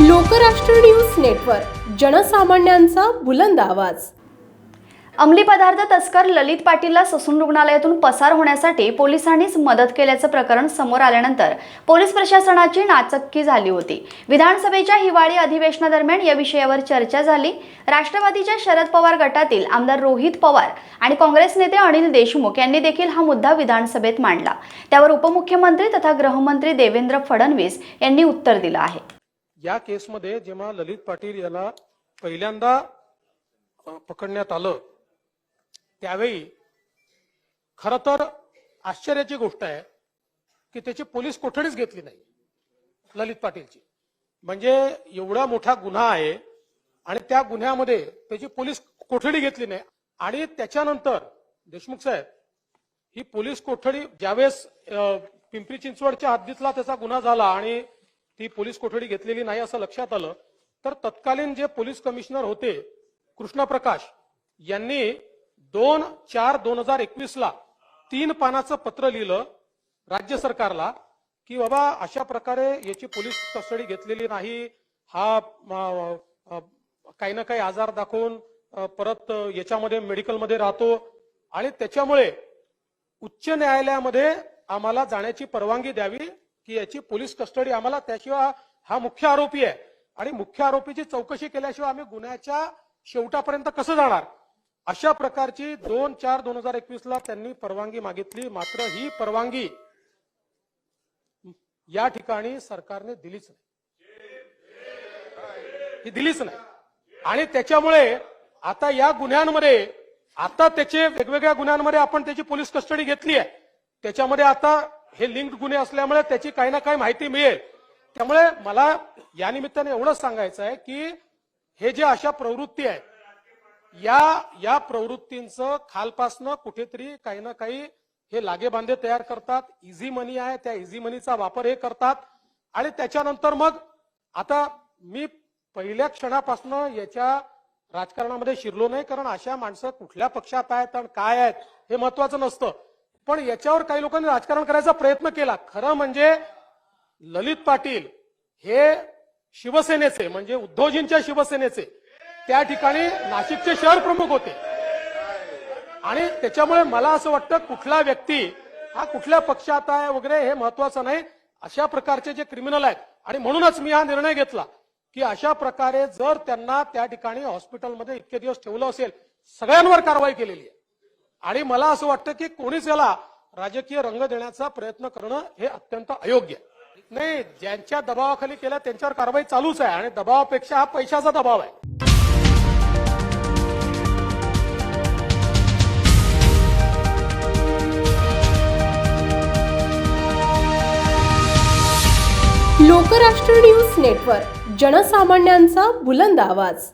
Lokrashtra news network जनसामान्यांचा बुलंद आवाज. अंमली पदार्थ तस्कर ललित पाटीलला ससून रुग्णालयातून पसार होण्यासाठी पोलिसांनीच मदत केल्याचं प्रकरण समोर आल्यानंतर पोलीस प्रशासनाची नाचक्की झाली होती. विधानसभेच्या हिवाळी अधिवेशनादरम्यान या विषयावर चर्चा झाली. राष्ट्रवादीच्या शरद पवार गटातील आमदार रोहित पवार आणि काँग्रेस नेते अनिल देशमुख यांनी देखील हा मुद्दा विधानसभेत मांडला. त्यावर उपमुख्यमंत्री तथा गृहमंत्री देवेंद्र फडणवीस यांनी उत्तर दिलं आहे. या केसमध्ये जेव्हा ललित पाटील याला पहिल्यांदा पकडण्यात आलं त्यावेळी खर तर आश्चर्याची गोष्ट आहे की त्याची पोलीस कोठडीच घेतली नाही ललित पाटीलची. म्हणजे एवढा मोठा गुन्हा आहे आणि त्या गुन्ह्यामध्ये त्याची पोलीस कोठडी घेतली नाही. आणि त्याच्यानंतर देशमुख साहेब ही पोलीस कोठडी ज्यावेळेस पिंपरी चिंचवडच्या हद्दीतला त्याचा गुन्हा झाला आणि ती पोलीस कोठडी घेतलेली नाही असं लक्षात आलं तर तत्कालीन जे पोलीस कमिशनर होते कृष्ण प्रकाश यांनी दोन चार दोन हजार एकवीस ला तीन पानाचं पत्र लिहिलं राज्य सरकारला की बाबा अशा प्रकारे याची पोलीस कस्टडी घेतलेली नाही हा काही ना काही आजार दाखवून परत याच्यामध्ये मेडिकलमध्ये राहतो. आणि त्याच्यामुळे उच्च न्यायालयामध्ये आम्हाला जाण्याची परवानगी द्यावी की याची पोलीस कस्टडी आम्हाला त्याशिवाय हा मुख्य आरोपी आहे. आणि मुख्य आरोपीची चौकशी केल्याशिवाय आम्ही गुन्ह्याच्या शेवटापर्यंत कसं जाणार? अशा प्रकारची दोन चार दोन हजार एकवीस ला त्यांनी परवानगी मागितली. मात्र ही परवानगी या ठिकाणी सरकारने दिलीच नाही. ही दिलीच नाही. आणि त्याच्यामुळे आता या गुन्ह्यांमध्ये आता त्याचे वेगवेगळ्या गुन्ह्यांमध्ये आपण त्याची पोलीस कस्टडी घेतली आहे. त्याच्यामध्ये आता हे लिंक्ड गुन्हे असल्यामुळे त्याची काही ना काही माहिती मिळेल. त्यामुळे मला या निमित्ताने एवढंच सांगायचं आहे की हे जे अशा प्रवृत्ती आहेत या या प्रवृत्तींचं खालपासनं कुठेतरी काही ना काही हे लागेबांधे तयार करतात इझी मनी आहे त्या इझी मनीचा वापर हे करतात. आणि त्याच्यानंतर मग आता मी पहिल्या क्षणापासून याच्या राजकारणामध्ये शिरलो नाही कारण अशा माणसं कुठल्या पक्षात आहेत आणि काय आहेत हे महत्वाचं नसतं. पण याच्यावर काही लोकांनी राजकारण करायचा प्रयत्न केला. खरं म्हणजे ललित पाटील हे शिवसेनेचे म्हणजे उद्धवजींच्या शिवसेनेचे. त्या ठिकाणी नाशिकचे शहर प्रमुख होते. आणि त्याच्यामुळे मला असं वाटतं कुठला व्यक्ती हा कुठल्या पक्षात आहे वगैरे हे महत्वाचं नाही. अशा प्रकारचे जे क्रिमिनल आहेत. आणि म्हणूनच मी हा निर्णय घेतला की अशा प्रकारे जर त्यांना त्या ठिकाणी हॉस्पिटलमध्ये इतके दिवस ठेवलं असेल सगळ्यांवर कारवाई केलेली आहे. आणि मला असं वाटतं की कोणीच याला राजकीय रंग देण्याचा प्रयत्न करणं हे अत्यंत अयोग्य. नाही ज्यांच्या दबावाखाली केल्या त्यांच्यावर कारवाई चालूच आहे आणि दबावापेक्षा हा पैशाचा दबाव आहे. लोकराष्ट्र न्यूज नेटवर्क जनसामान्यांचा बुलंद आवाज.